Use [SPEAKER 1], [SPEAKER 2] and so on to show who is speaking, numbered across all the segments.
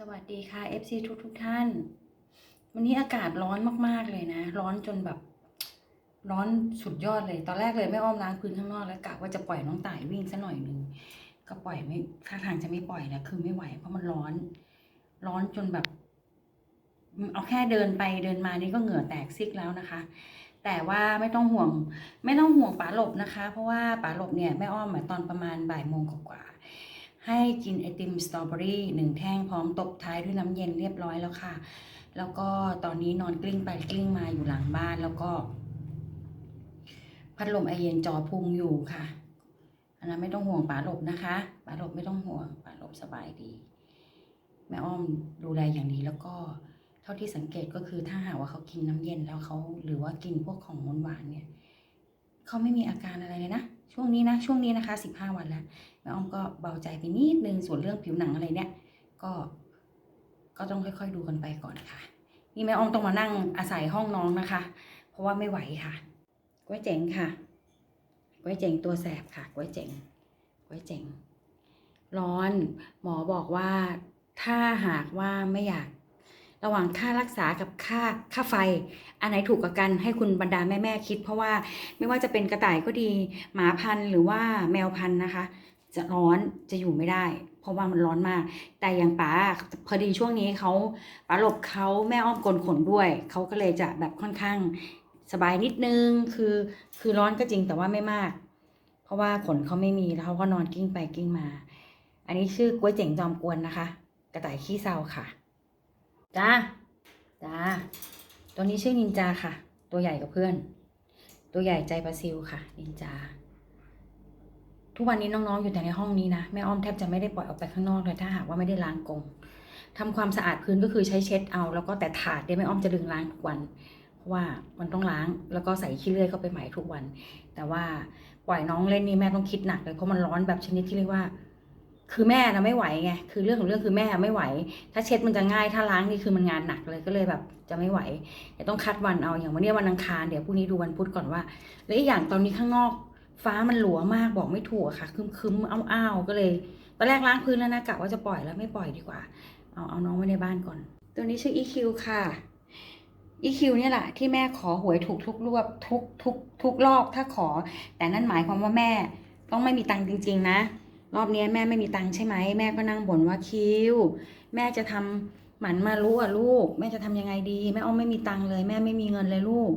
[SPEAKER 1] สวัสดีค่ะ FC ทุกทุกท่าน วันนี้อากาศร้อนมาก ๆ เลยนะ ร้อนจนแบบ ร้อนสุดยอดเลย ตอนแรกเลยไม่อ้อมล้างพื้นข้างนอกแล้วกะว่าจะปล่อยน้องต่ายวิ่งซะหน่อยหนึงก็ปล่อยไม่ท่าทางจะไม่ปล่อยแล้วคือไม่ไหว เพราะมันร้อน ร้อนจนแบบ เอาแค่เดินไปเดินมานี่ก็เหงื่อแตกซิกแล้วนะคะ แต่ว่าไม่ต้องห่วง ไม่ต้องห่วงป๋าหลบนะคะ เพราะว่าป๋าหลบเนี่ยแม่อ้อมตอนประมาณบ่ายโมงกว่าๆ ให้กินไอติมสตรอเบอรี่หนึ่งแท่งพร้อมตบท้ายด้วยน้ำเย็นเรียบร้อยแล้วค่ะ แล้วก็ตอนนี้นอนกลิ้งไปกลิ้งมาอยู่หลังบ้านแล้วก็ พัดลมไอเย็นจอพุงอยู่ค่ะ อันนั้นไม่ต้องห่วงป๋าหลบนะคะป๋าหลบไม่ต้องห่วงป๋าหลบสบายดี แม่อ้อมดูแลอย่างดีแล้วก็เท่าที่สังเกตก็คือถ้าหากว่าเขากินน้ำเย็นแล้วเขาหรือว่ากินพวกของหวานเนี่ยเขาไม่มีอาการอะไรเลยนะ ช่วงนี้นะช่วงนี้นะคะสิบห้าวันแล้วแม่อ้อมก็เบาใจไปนิดนึงส่วนเรื่องผิวหนังอะไรเนี่ยก็ก็ต้องค่อย ๆ ดูกันไปก่อนค่ะ นี่แม่อ้อมต้องมานั่งอาศัยห้องน้องนะคะ เพราะว่าไม่ไหวค่ะก้วยเจ๋งค่ะก้วยเจ๋งตัวแสบค่ะก้วยเจ๋งก้วยเจ๋งร้อนหมอบอกว่าถ้าหากว่าไม่อยาก ระหว่างค่ารักษากับค่าค่าไฟ อันไหนถูกกว่ากันให้คุณบรรดาแม่ๆคิด เพราะว่าไม่ว่าจะเป็นกระต่ายก็ดี หมาพันธุ์หรือว่าแมวพันธุ์นะคะ จะร้อนจะอยู่ไม่ได้ เพราะว่ามันร้อนมาก แต่อย่างป๋าพอดีช่วงนี้เขาป๋าหลบเขาแม่อ้อมกลนขนด้วยเขาก็เลยจะแบบค่อนข้างสบายนิดนึงคือคือร้อนก็จริงแต่ว่าไม่มาก เพราะว่าขนเขาไม่มีแล้วเขาก็นอนกิ้งไปกิ้งมา อันนี้ชื่อกล้วยเจ๋งจอมกวนนะคะ กระต่ายขี้เศร้าค่ะ จ้าจ้าตัวนี้ชื่อนินจาค่ะ ตัวใหญ่กับเพื่อน ตัวใหญ่ใจปลาซิลค่ะ นินจา ทุกวันนี้น้องๆอยู่แต่ในห้องนี้นะแม่อ้อมแทบจะไม่ได้ปล่อยออกไปข้างนอกเลยถ้าหากว่าไม่ได้ล้างกรงทำความสะอาดพื้นก็คือใช้เช็ดเอา แล้วก็แต่ถาดเนี่ยแม่อ้อมจะดึงล้างทุกวันเพราะว่ามันต้องล้างแล้วก็ใส่ขี้เลื่อยเข้าไปใหม่ทุกวัน แต่ว่าปล่อยน้องเล่นนี่แม่ต้องคิดหนักเลยเพราะมันร้อนแบบชนิดที่เรียกว่า คือแม่นะไม่ไหวไง คือเรื่องของเรื่องคือแม่ไม่ไหว ถ้าเช็ดมันจะง่าย ถ้าล้างนี่คือมันงานหนักเลยก็เลยแบบจะไม่ไหวเดี๋ยวต้องคัดวันเอา อย่างวันนี้วันอังคาร เดี๋ยวพรุ่งนี้ดูวันพุธก่อนว่า แล้วอีกอย่างตอนนี้ข้างนอก ฟ้ามันหลัวมากบอกไม่ถูกอะค่ะคึมๆอ้าวๆก็เลย ตอนแรกล้างพื้นแล้วนะกะว่าจะปล่อยแล้วไม่ปล่อยดีกว่า เอาเอาน้องไว้ในบ้านก่อน ตัวนี้ชื่อ EQ ค่ะ EQ เนี่ยแหละที่แม่ขอหวยถูกทุกรอบทุกทุกทุกรอบถ้าขอ แต่นั่นหมายความว่าแม่ต้องไม่มีตังค์จริง ๆ นะ รอบนี้แม่ไม่มีตังค์ใช่ไหมแม่ก็นั่งบ่นว่าคิวแม่จะทำหมันมารู้อะลูก แม่จะทำยังไงดีแม่อ้อมไม่มีตังค์เลย แม่ไม่มีเงินเลยลูก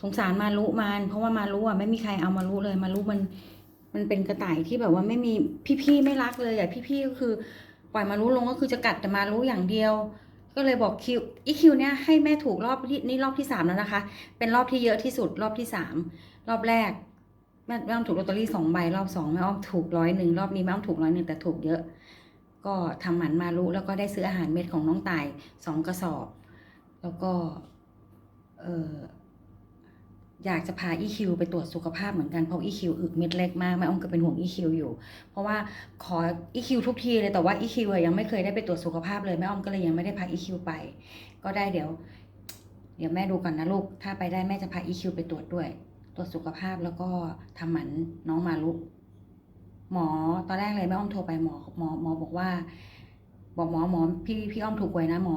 [SPEAKER 1] สงสารมารุมัน เพราะว่ามารุอะไม่มีใครเอามารุเลย มารุมัน มันเป็นกระต่ายที่แบบว่าไม่มีพี่ๆไม่รักเลยอะพี่ๆก็คือปล่อยมารุลงก็คือจะกัดแต่มารุอย่างเดียว ก็เลยบอกคิวอีคิวเนี่ยให้แม่ถูกรอบที่นี่รอบที่สามแล้วนะคะ เป็นรอบที่เยอะที่สุดรอบที่สามรอบแรก แม่แม่อ้อมถูกลอตเตอรี่สองใบรอบสองแม่อ้อมถูกร้อยหนึ่งรอบนี้แม่อ้อมถูกร้อยหนึ่งแต่ถูกเยอะ ก็ทำหมันมารุแล้วก็ได้ซื้ออาหารเม็ดของน้องตายสองกระสอบ แล้วก็เอออยากจะพาอีคิวไปตรวจสุขภาพเหมือนกัน เพราะอีคิวอึกเม็ดเล็กมากแม่อ้อมก็เป็นห่วงอีคิวอยู่ เพราะว่าขออีคิวทุกทีเลยแต่ว่าอีคิวยังไม่เคยได้ไปตรวจสุขภาพเลยแม่อ้อมก็เลยยังไม่ได้พาอีคิวไป ก็ได้เดี๋ยว เดี๋ยวแม่ดูก่อนนะลูก ถ้าไปได้แม่จะพาอีคิวไปตรวจด้วย ตรวจสุขภาพแล้วก็ทำหมันน้องมาลุหมอตอนแรกเลยแม่อ้อมโทรไปหมอหมอหมอบอกว่า บอกหมอหมอพี่พี่อ้อมถูกหวยนะหมอ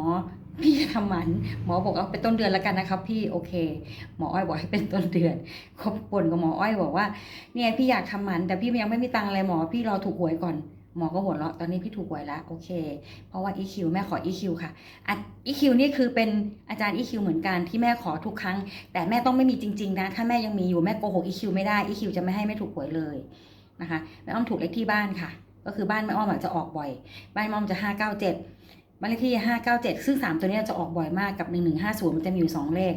[SPEAKER 1] พี่จะทำหมันหมอบอกเอาเป็นต้นเดือนแล้วกันนะครับ พี่โอเค หมออ้อยบอกให้เป็นต้นเดือนเขาบ่นกับหมออ้อยบอกว่าเนี่ยพี่อยากทำหมันแต่พี่ยังไม่มีตังค์เลยหมอพี่รอถูกหวยก่อน หมอก็หัวเราะตอนนี้พี่ถูกหวยแล้วโอเค เพราะว่า EQ แม่ขอ EQ ค่ะอะ EQ นี่คือเป็นอาจารย์ EQ เหมือนกันที่แม่ขอทุกครั้ง แต่แม่ต้องไม่มีจริง ๆ นะ ถ้าแม่ยังมีอยู่แม่โกหก EQ ไม่ได้ EQ จะไม่ให้แม่ถูกหวยเลยนะคะแม่อ้อมถูกเลขที่บ้านค่ะ ก็คือบ้านแม่อ้อมอาจจะออกบ่อย บ้านแม่อ้อมจะห้าเก้าเจ็ดบ้านเลขที่ห้าเก้าเจ็ดซึ่งสามตัวนี้จะออกบ่อยมากกับหนึ่งหนึ่งห้าศูนย์มันจะมีอยู่สองเลข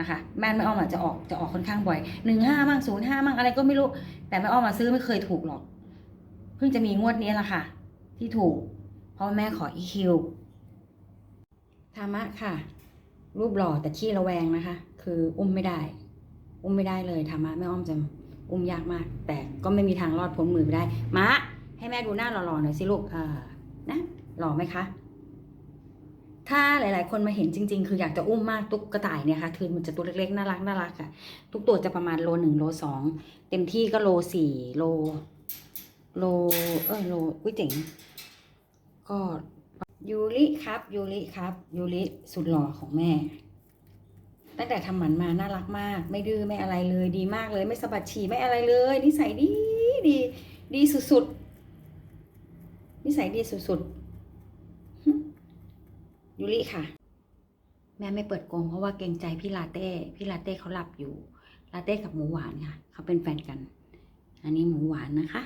[SPEAKER 1] นะคะบ้านแม่อ้อมอาจจะออกจะออกค่อนข้างบ่อยหนึ่งห้ามั่งศูนย์ห้ามั่งอะไรก็ไม่รู้ แต่แม่อ้อมมาซื้อไม่เคยถูกหรอก พิ่งจะมีงวดนี้แหละค่ะ ที่ถูกเพราะว่าแม่ขอ EQ ธรรมะค่ะ รูปหล่อแต่ขี้ระแวงนะคะ คืออุ้มไม่ได้ อุ้มไม่ได้เลยธรรมะแม่อ้อมจะอุ้มยากมาก แต่ก็ไม่มีทางรอดพ้นมือไปได้มะให้แม่ดูหน้าหล่อๆหน่อยสิลูกเอ่านะหล่อไหมคะถ้าหลาย ๆ คนมาเห็นจริง ๆ คืออยากจะอุ้มมากตุ๊กกระต่ายเนี่ยค่ะคือมันจะตัวเล็ก ๆ น่ารักน่ารักค่ะ ทุกตัวจะประมาณโลหนึ่งโลสองเต็มที่ก็โลสี่โล โลเออโลกุ้ยเจ๋งก็ยูริครับยูริครับยูริสุดหล่อของแม่ ตั้งแต่ทำหมันมาน่ารักมาก ไม่ดื้อไม่อะไรเลยดีมากเลย ไม่สะบัดฉี่ไม่อะไรเลยนิสัยดีดีดีสุดๆนิสัยดีสุดๆยูริค่ะ แม่ไม่เปิดกงเพราะว่าเกรงใจพี่ลาเต้พี่ลาเต้เขาหลับอยู่ลาเต้กับหมูหวานค่ะเขาเป็นแฟนกัน อันนี้หมูหวานนะคะ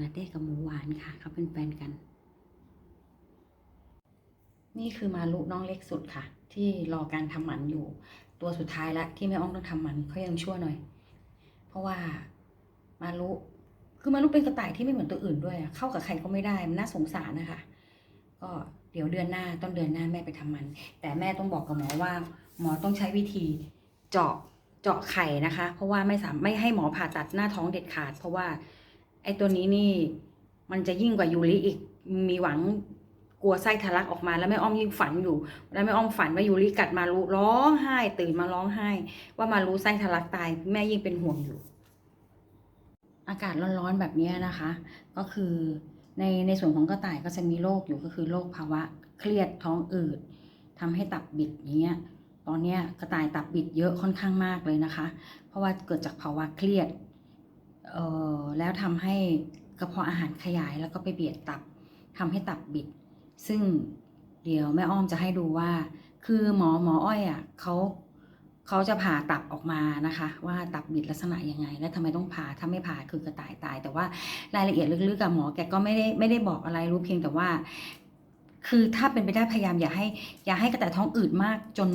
[SPEAKER 1] ลาเต้กับหมูหวานค่ะ เขาเป็นแฟนกัน นี่คือมาลุน้องเล็กสุดค่ะ ที่รอการทำหมันอยู่ ตัวสุดท้ายละที่แม่อ้อมต้องทำหมันเขายังชั่วหน่อย เพราะว่ามาลุคือมาลุเป็นกระต่ายที่ไม่เหมือนตัวอื่นด้วยอะเข้ากับใครก็ไม่ได้มันน่าสงสารนะคะก็เดี๋ยวเดือนหน้าต้นเดือนหน้าแม่ไปทำมัน แต่แม่ต้องบอกกับหมอว่า หมอต้องใช้วิธีเจาะเจาะไข่นะคะ เพราะว่าไม่สามไม่ให้หมอผ่าตัดหน้าท้องเด็ดขาด เพราะว่า ไอ้ตัวนี้นี่มันจะยิ่งกว่ายูริอีกมีหวังกลัวไส้ทะลักออกมาแล้วแม่อ้อมยิ่งฝันอยู่ แล้วแม่อ้อมฝันว่ายูริกัดมารุร้องไห้ ตื่นมาร้องไห้ ว่ามารุไส้ทะลักตาย แม่ยิ่งเป็นห่วงอยู่ อากาศร้อนๆแบบนี้นะคะ ก็คือในในส่วนของกระต่ายก็จะมีโรคอยู่ก็คือโรคภาวะเครียดท้องอืดทำให้ตับบิดอย่างเงี้ยตอนเนี้ยกระต่ายตับบิดเยอะค่อนข้างมากเลยนะคะ เพราะว่าเกิดจากภาวะเครียด เออแล้วทำให้กระเพาะอาหารขยายแล้วก็ไปเบียดตับทำให้ตับบิด ซึ่งเดี๋ยวแม่อ้อมจะให้ดูว่า คือหมอหมออ้อยอะเขาเขาจะผ่าตับออกมานะคะ ว่าตับบิดลักษณะยังไง และทำไมต้องผ่าถ้าไม่ผ่าคือกระต่ายตาย แต่ว่ารายละเอียดลึกๆกับหมอแกก็ไม่ได้ไม่ได้บอกอะไรรู้เพียงแต่ว่า คือถ้าเป็นไปได้พยายามอย่าให้ อย่าให้กระต่ายท้องอืดมากจน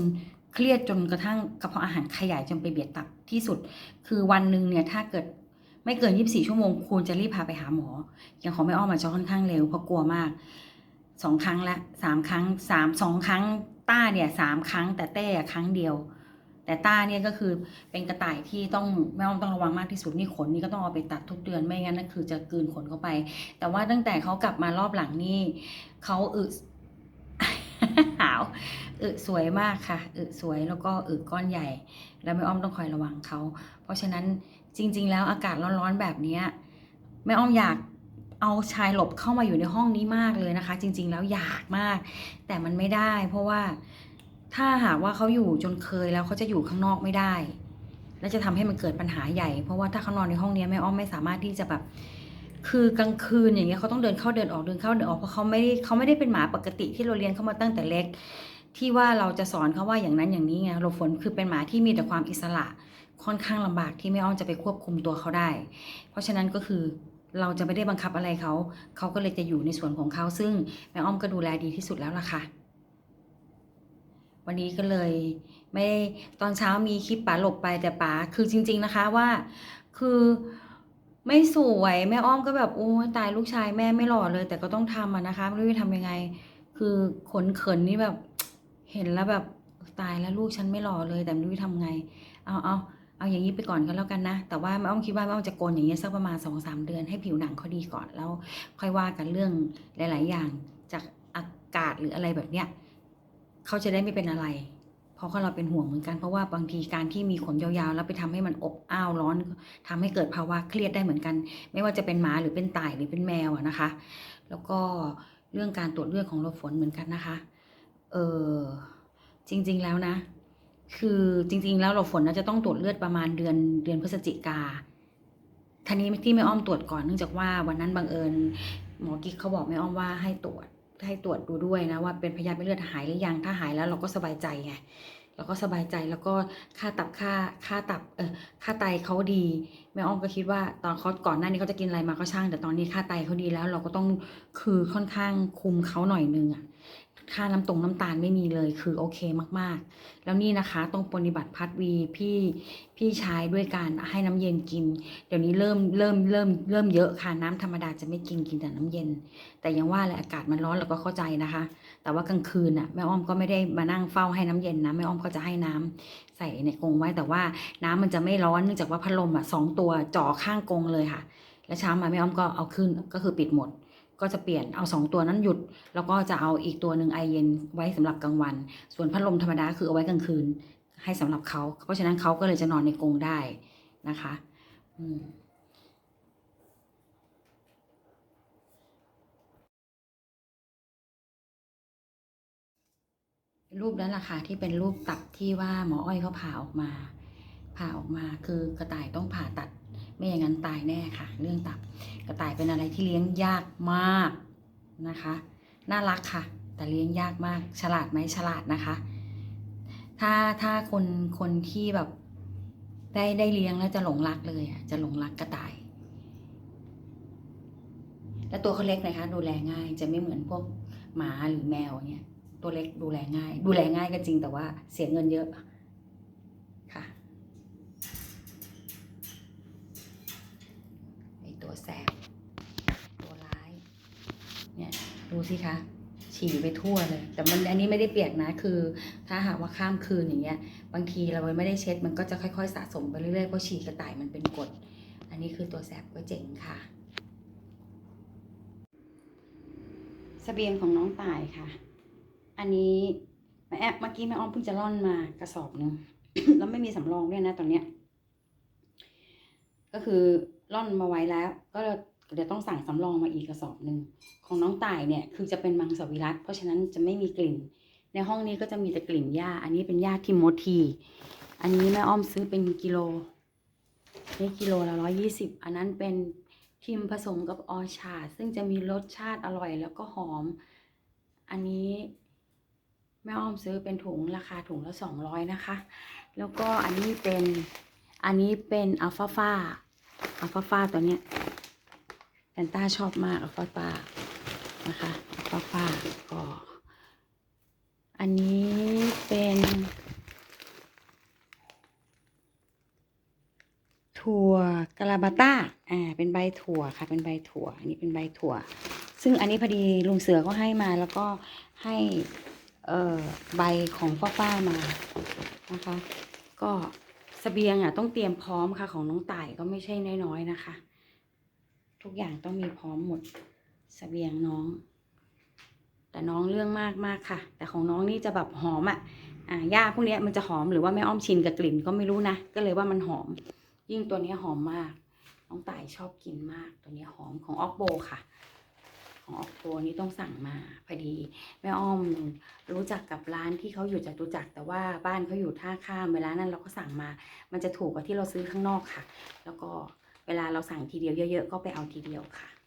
[SPEAKER 1] เครียดจนกระทั่งกระเพาะอาหารขยายจนไปเบียดตับที่สุด คือวันหนึ่งเนี่ยถ้าเกิด ไม่เกิน 24 ชั่วโมงควรจะรีบพาไปหาหมอ อย่างของแม่อ้อมอาจจะค่อนข้างเร็วเพราะกลัวมากสองครั้งละสามครั้งสามสองครั้งต้าเนี่ยสามครั้ง แต่เต้ครั้งเดียว แต่ต้าเนี่ยก็คือเป็นกระต่ายที่ต้องแม่อ้อมต้องระวังมากที่สุดนี่ขนนี่ก็ต้องเอาไปตัดทุกเดือนไม่งั้นนั่นคือจะกืนขนเข้าไป แต่ว่าตั้งแต่เขากลับมารอบหลังนี่เขาอึหาวอึสวยมากค่ะอึสวยแล้วก็อึก้อนใหญ่ แล้วแม่อ้อมต้องคอยระวังเขา เพราะฉะนั้น จริง ๆ แล้วอากาศร้อนๆแบบนี้แม่อ้อมอยากเอาชายหลบเข้ามาอยู่ในห้องนี้มากเลยนะคะ จริง ๆ แล้วอยากมาก แต่มันไม่ได้ เพราะว่าถ้าหากว่าเขาอยู่จนเคยแล้วเขาจะอยู่ข้างนอกไม่ได้ และจะทำให้มันเกิดปัญหาใหญ่ เพราะว่าถ้าเขานอนในห้องนี้แม่อ้อมไม่สามารถที่จะแบบ คือกลางคืนอย่างเงี้ยเขาต้องเดินเข้าเดินออกเดินเข้าเดินออกเพราะเขาไม่ได้เขาไม่ได้เป็นหมาปกติที่เราเลี้ยงเขามาตั้งแต่เล็ก ที่ว่าเราจะสอนเขาว่าอย่างนั้นอย่างนี้ไงโรฝนคือเป็นหมาที่มีแต่ความอิสระ ค่อนข้างลำบากที่แม่อ้อมจะไปควบคุมตัวเขาได้ เพราะฉะนั้นก็คือเราจะไม่ได้บังคับอะไรเขา เขาก็เลยจะอยู่ในส่วนของเขา ซึ่งแม่อ้อมก็ดูแลดีที่สุดแล้วล่ะค่ะ วันนี้ก็เลยไม่ตอนเช้ามีคลิปป๋าหลบไปแต่ป๋าคือจริง ๆนะคะว่า คือไม่สวยแม่อ้อมก็แบบโอ้ตายลูกชายแม่ไม่หล่อเลย แต่ก็ต้องทำอะนะคะไม่รู้จะทำยังไง คือขนเขินนี่แบบ เห็นแล้วแบบตายแล้วลูกฉันไม่หล่อเลย แต่ไม่รู้จะทำไง เอาเอา เอาอย่างนี้ไปก่อนก็แล้วกันนะ แต่ว่าแม่อ้อมคิดว่าแม่อ้อมจะโกนอย่างเงี้ยสักประมาณสองสามเดือนให้ผิวหนังเขาดีก่อนแล้วค่อยว่ากันเรื่องหลาย ๆ อย่างจากอากาศหรืออะไรแบบเนี้ยเขาจะได้ไม่เป็นอะไร เพราะเราเป็นห่วงเหมือนกันเพราะว่าบางทีการที่มีขนยาวๆ แล้วไปทำให้มันอบอ้าวร้อนทำให้เกิดภาวะเครียดได้เหมือนกัน ไม่ว่าจะเป็นหมาหรือเป็นต่ายหรือเป็นแมวอะนะคะ แล้วก็เรื่องการตรวจเลือดของเราฝนเหมือนกันนะคะ เออจริง ๆ แล้วนะ คือจริง ๆ แล้วเราฝนน่าจะต้องตรวจเลือดประมาณเดือนเดือนพฤศจิกาทีนี้ที่แม่อ้อมตรวจก่อนเนื่องจากว่าวันนั้นบังเอิญหมอกิ๊กเขาบอกแม่อ้อมว่าให้ตรวจให้ตรวจดูด้วยนะว่าเป็นพยาธิเลือดหายหรือยังถ้าหายแล้วเราก็สบายใจไงเราก็สบายใจแล้วก็ค่าตับค่าค่าตับเออค่าไตเขาดีแม่อ้อมก็คิดว่าตอนเขาก่อนหน้านี้เขาจะกินอะไรมาก็ช่าง แต่ตอนนี้ค่าไตเขาดีแล้ว เราก็ต้องคือค่อนข้างคุมเขาหน่อยนึงอะ ค่าน้ำตรงน้ำตาลไม่มีเลยคือโอเคมากๆ แล้วนี่นะคะต้องปฏิบัติพัดวีพี่พี่ใชายด้วยการให้น้ำเย็นกิน เดี๋ยวนี้เริ่มเริ่มเริ่มเริ่มเยอะค่ะน้ำธรรมดาจะไม่กินกินแต่น้ำเย็น แต่ยังว่าแหละอากาศมันร้อนเราก็เข้าใจนะคะ แต่ว่ากลางคืนน่ะแม่อ้อมก็ไม่ได้มานั่งเฝ้าให้น้ำเย็นนะแม่อ้อมก็จะให้น้ำใส่ในกรงไว้แต่ว่าน้ำมันจะไม่ร้อนเนื่องจากว่าพัดลมอะสองตัวจ่อข้างกรงเลยค่ะ แล้วเช้ามาแม่อ้อมก็เอาขึ้นก็คือปิดหมด ก็จะเปลี่ยนเอา 2 ตัวนั้นหยุด แล้วก็จะเอาอีกตัวหนึ่งไอเย็นไว้สำหรับกลางวัน ส่วนพัดลมธรรมดาคือเอาไว้กลางคืน ให้สำหรับเขาเพราะฉะนั้นเขาก็เลยจะนอนในกรงได้นะคะอืมรูปนั้นแหละค่ะที่เป็นรูปตับที่ว่าหมออ้อยเขาผ่าออกมา ผ่าออกมาคือกระต่ายต้องผ่าตัด ไม่อย่างนั้นตายแน่ค่ะ เรื่องตับกระต่ายเป็นอะไรที่เลี้ยงยากมากนะคะ น่ารักค่ะ แต่เลี้ยงยากมาก ฉลาดไหมฉลาดนะคะ ถ้าถ้าคนคนที่แบบได้ได้เลี้ยงแล้วจะหลงรักเลยอะจะหลงรักกระต่าย แล้วตัวเขาเล็กนะคะ ดูแลง่าย จะไม่เหมือนพวกหมาหรือแมวเนี่ยตัวเล็กดูแลง่าย ดูแลง่ายก็จริงแต่ว่าเสียเงินเยอะค่ะไอตัวแสบตัวร้าย เนี่ย ดูสิคะฉี่ไปทั่วเลย แต่มันอันนี้ไม่ได้เปียกนะ คือ ถ้าหากว่าข้ามคืนอย่างเงี้ย บางทีเราไม่ได้เช็ด มันก็จะค่อยๆ สะสมไปเรื่อยๆ เพราะฉี่กระต่ายมันเป็นกรด อันนี้คือตัวแสบก็เจ๋งค่ะสเสบียงของน้องตายค่ะ อันนี้แม่แอบเมื่อกี้แม่อ้อมเพิ่งจะร่อนมากระสอบหนึง แล้วไม่มีสำรองด้วยนะตอนเนี้ย ก็คือร่อนมาไว้แล้ว ก็ เดี๋ยวต้องสั่งสำรองมาอีกกระสอบหนึ่งของน้องต่ายเนี่ยคือจะเป็นมังสวิรัตเพราะฉะนั้นจะไม่มีกลิ่น ในห้องนี้ก็จะมีแต่กลิ่นหญ้า อันนี้เป็นหญ้าทิโมธี อันนี้แม่อ้อมซื้อเป็นกิโลนี่กิโลละร้อยี่สิบอันนั้นเป็นทิมผสมกับออชาดซึ่งจะมีรสชาติอร่อยแล้วก็หอม อันนี้แม่อ้อมซื้อเป็นถุงราคาถุงละสองร้อยนะคะ แล้วก็อันนี้เป็นอันนี้เป็นอัลฟาฟาอัลฟาฟาตัวเนี้ย แฟนต้าชอบมากอัลฟาฟานะคะอัลฟาฟาก็อันนี้เป็นถั่วกะลาบาต้า อ่า เป็นใบถั่วค่ะ เป็นใบถั่ว อันนี้เป็นใบถั่ว ซึ่งอันนี้พอดีลุงเสือก็ให้มาแล้วก็ให้ เอ่อ ใบของฟ้าฟ้ามา นะคะ ก็สเสบียงอะต้องเตรียมพร้อมค่ะ ของน้องต่ายก็ไม่ใช่น้อยๆนะคะ ทุกอย่างต้องมีพร้อมหมดเสบียงน้อง แต่น้องเรื่องมากมากค่ะ แต่ของน้องนี่จะแบบหอมอะอ่าหญ้าพวกนี้มันจะหอมหรือว่าแม่อ้อมชินกับกลิ่นก็ไม่รู้นะ ก็เลยว่ามันหอม ยิ่งตัวนี้หอมมาก น้องต่ายชอบกินมาก ตัวนี้หอมของออกโบค่ะ ของออกโบนี้ต้องสั่งมาพอดีแม่อ้อมรู้จักกับร้านที่เขาอยู่จตุจักรแต่ว่าบ้านเขาอยู่ท่าข้ามเวลานั้นเราก็สั่งมา มันจะถูกกว่าที่เราซื้อข้างนอกค่ะ แล้วก็ เวลาเราสั่งทีเดียวเยอะ ๆ ก็ไปเอาทีเดียวค่ะ